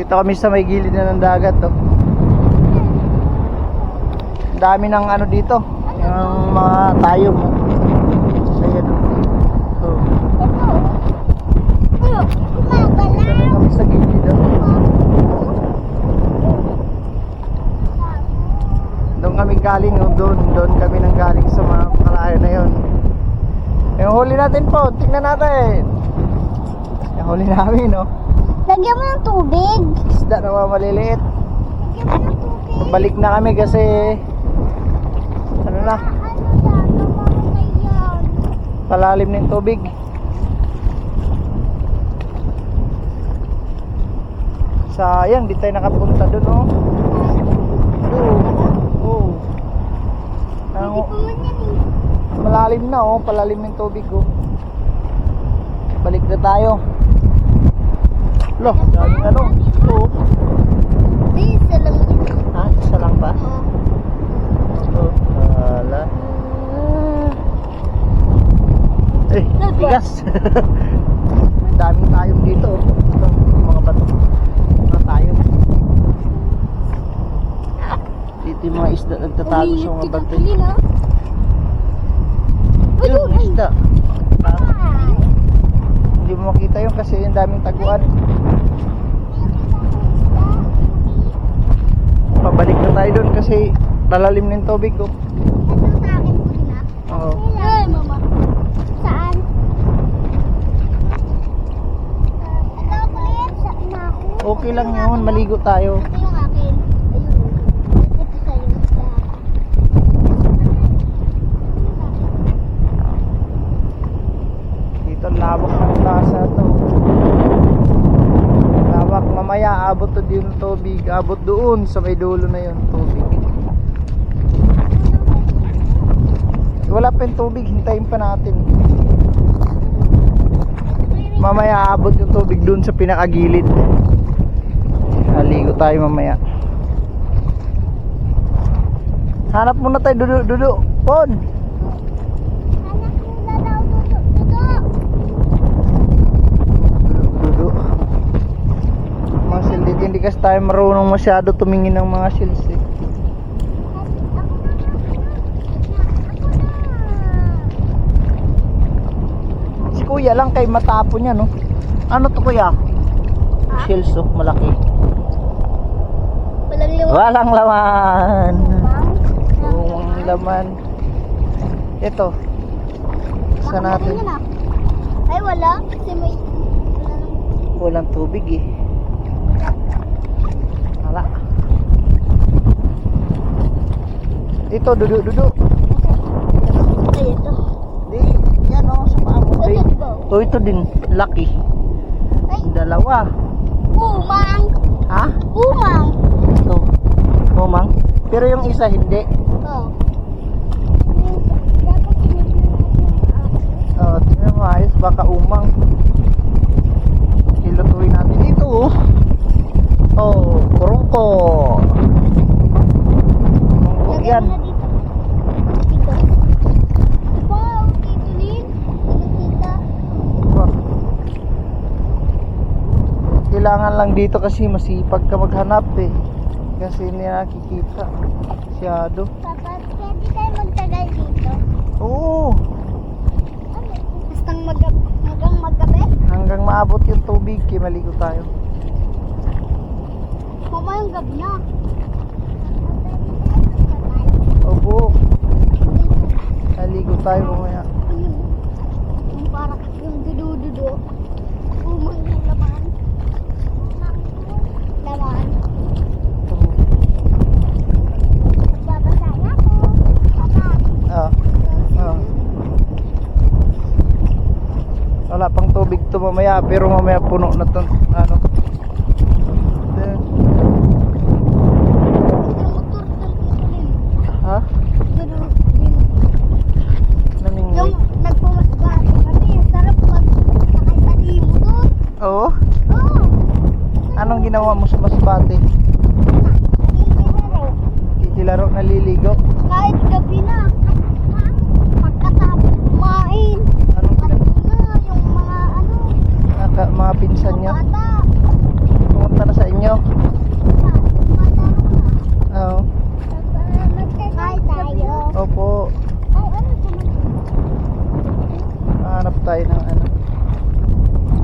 Dito kami sa may gilid na ng dagat to. Ang dami ng ano dito. Yung mga tayo mo. Ayan. Oh. Ito. Ayun, Dito kami sa gilid. Doon kami galing, doon, doon kami nang galing sa mga kalayo na yon. Yung huli natin po, tingnan natin. Yung huli namin, no? Lagyan mo ng tubig. Isda na mga maliliit. Lagyan mo ng tubig. Balik na kami kasi ano na, Ano yan? Namamatay yan. palalim ng tubig. Sayang, di tayo nakapunta doon, oh. Pa man yan eh. Malalim na oh, palalim ng tubig oh. Balik na tayo. Lo, daming ano. Oo. Hindi, isa lang yun. Ha, isa lang ba? Oo. Oh, hala. Eh, bigas. daming tayong dito oh. Ito, mga bato. Mga tayong. Dito yung mga isda nagtatago sa mga bato. Ah. Yun, Ayun, isda. Ah, mo makita yun kasi yung daming taguan. Pabalik na tayo doon kasi lalalim ng tubig oh. ko. Mama. Saan? Okay lang yun, maligo tayo. Ito yung akin. Ayun. Ito sa'yo. Dito lawak ng plaza to. Lawak, mamaya abot to din tubig. Abot doon sa may dulo na yun, tubig. Wala pa yung tubig, hintayin pa natin. Mamaya abot yung tubig doon sa pinakagilid. Haligo tayo mamaya. Hanap muna tayo, dudu, dudu. Pon! Anak nila daw duduk duduk. Dudu. Mga sildit, hindi kasi tayo marunong masyado tumingin ng mga sils eh. Si kuya lang kay matapo niya no. Ano to kuya? Sils oh, malaki. Walang liwa. Walang laman. Walang laman. Ito. Sa natin. Ay, wala. Kasi may... Walang tubig eh. Wala. Ito, dudu, dudu. Ay, ito. Di, yan o, sa paa mo. Di ba? Oh, ito din. Ay, Dalawa. bumang. Ha? Bumang. Ito. Mumang. Pero yung isa hindi. Oh. Dapat tinignan natin ang Oh, tingnan mo ayos, baka umang. Hilutuin natin dito oh. Oh, kurungko. Kurungko Lagyan yan. mo na dito. Dito. Wow, Tito Lin. Nakita. Wah. Kailangan lang dito kasi masipag ka maghanap eh. Kasi hindi nakikita. Masyado. Papa, pwede tayo magtagal dito. Oo. Basta mag hanggang maggabi. Hanggang maabot yung tubig, kaya maligo tayo. Mama yung gabi na. Maligo tayo mamaya. Ayun. Yung parang yung dudu-dudu. Bumang yung laman. Laman. Babasa na ako. Papa. Ah. Ah. Wala pang tubig to mamaya, pero mamaya puno na to. Ano? Then, Yung motor doon Tito Lin. ha? Dudu. Din. Namingway? Yung nagpumasbate kami. Sarap mag sakay sa limo doon. Oo? Oo. Anong ginawa mo sa masbate? Nagigilaro. Kikilaro naliligo? Kahit gabi na.